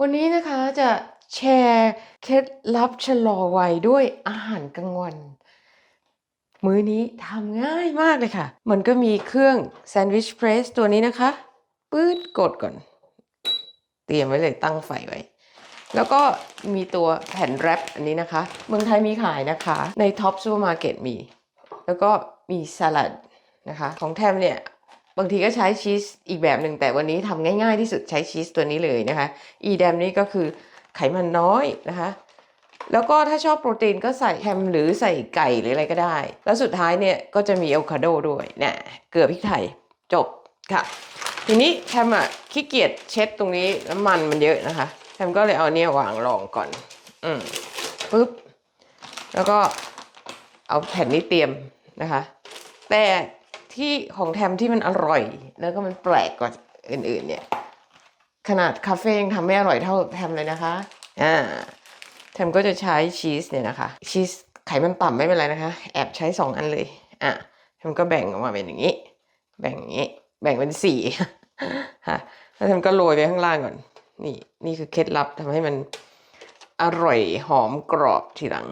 วันนี้นะคะจะแชร์เคล็ดลับชะลอวัยด้วยอาหารกลางวัน มื้อนี้ทำง่ายมากเลยค่ะ มันก็มีเครื่องแซนด์วิชเพรสตัวนี้นะคะ ปื๊ดกดก่อน เตรียมไว้เลยตั้งไฟไว้ แล้วก็มีตัวแผ่นแรปอันนี้นะคะ เมืองไทยมีขายนะคะ ในท็อปซูเปอร์มาร์เก็ตมี แล้วก็มีสลัดนะคะ ของแทมเนี่ย บางทีก็ใช้ชีสอีกแบบหนึ่งแต่วันนี้ทำง่าย ๆ ที่สุดใช้ชีสตัวนี้เลยนะคะอีแดมนี่ก็คือไขมันน้อยนะคะแล้วก็ถ้าชอบโปรตีนก็ใส่แฮมหรือใส่ไก่หรืออะไรก็ได้ แล้วสุดท้ายเนี่ยก็จะมีอะโวคาโดด้วยเนี่ยเกลือพริกไทยจบค่ะ ทีนี้แฮมอะขี้เกียจเช็ดตรงนี้น้ำมันมันเยอะนะคะแฮมก็เลยเอาเนี่ยวางรองก่อน อืมปุ๊บแล้วก็เอาแผ่นนี้เตรียมนะคะ แต่ ที่ของแทมที่มันอร่อย แล้วก็มันแปลกกว่าอื่นๆ เนี่ย ขนาดคาเฟ่ยังทำไม่อร่อยเท่าแทมเลยนะคะ อ่า แทมก็จะใช้ชีสเนี่ยนะคะ ชีสไขมันต่ำไม่เป็นไรนะคะ แอบใช้สองอันเลย อะแทมก็แบ่งออกมาเป็นอย่างนี้ แบ่งอย่างนี้ แบ่งเป็นสี่ฮะแล้วแทมก็โรยไปข้างล่างก่อน นี่ นี่คือเคล็ดลับทำให้มันอร่อยหอมกรอบทีหลัง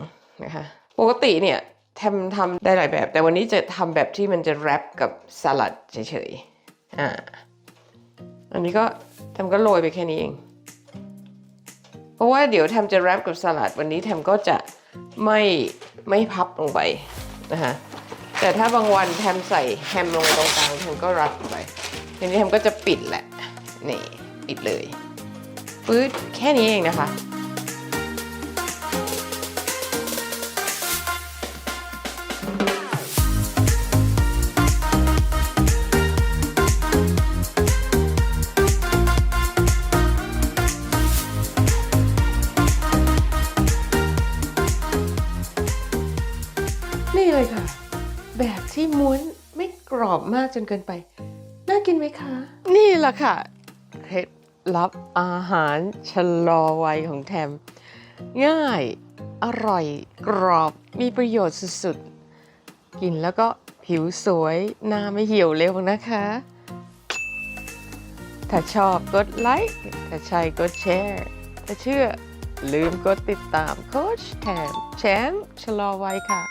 นะคะ ปกติเนี่ย ทมทำได้หลายแบบ แต่วันนี้จะทำแบบที่มันจะแรปกับสลัดเฉยๆอ่าอันนี้ก็แทมก็โรยไปแค่นี้เอง เพราะว่าเดี๋ยวแทมจะแรปกับสลัด วันนี้แทมก็จะไม่ไม่พับลงไปนะคะแต่ถ้าบางวันแทมใส่แฮมลงตรงกลางแทมก็รัดไปทีนี้แทมก็จะปิดแหละ นี่ ปิดเลยปื๊ดแค่นี้เองนะคะ เลยค่ะ แบบที่ม้วนไม่กรอบมากจนเกินไป น่ากินไหมคะ นี่แหละค่ะเคล็ดลับอาหารชะลอวัยของแทม ง่าย อร่อย กรอบ มีประโยชน์สุดๆ กินแล้วก็ผิวสวย หน้าไม่เหี่ยวเร็วนะคะ ถ้าชอบกดไลค์ ถ้าใช่กดแชร์ ถ้าเชื่อลืมกดติดตามโค้ชแทมแชมป์ชะลอวัยค่ะ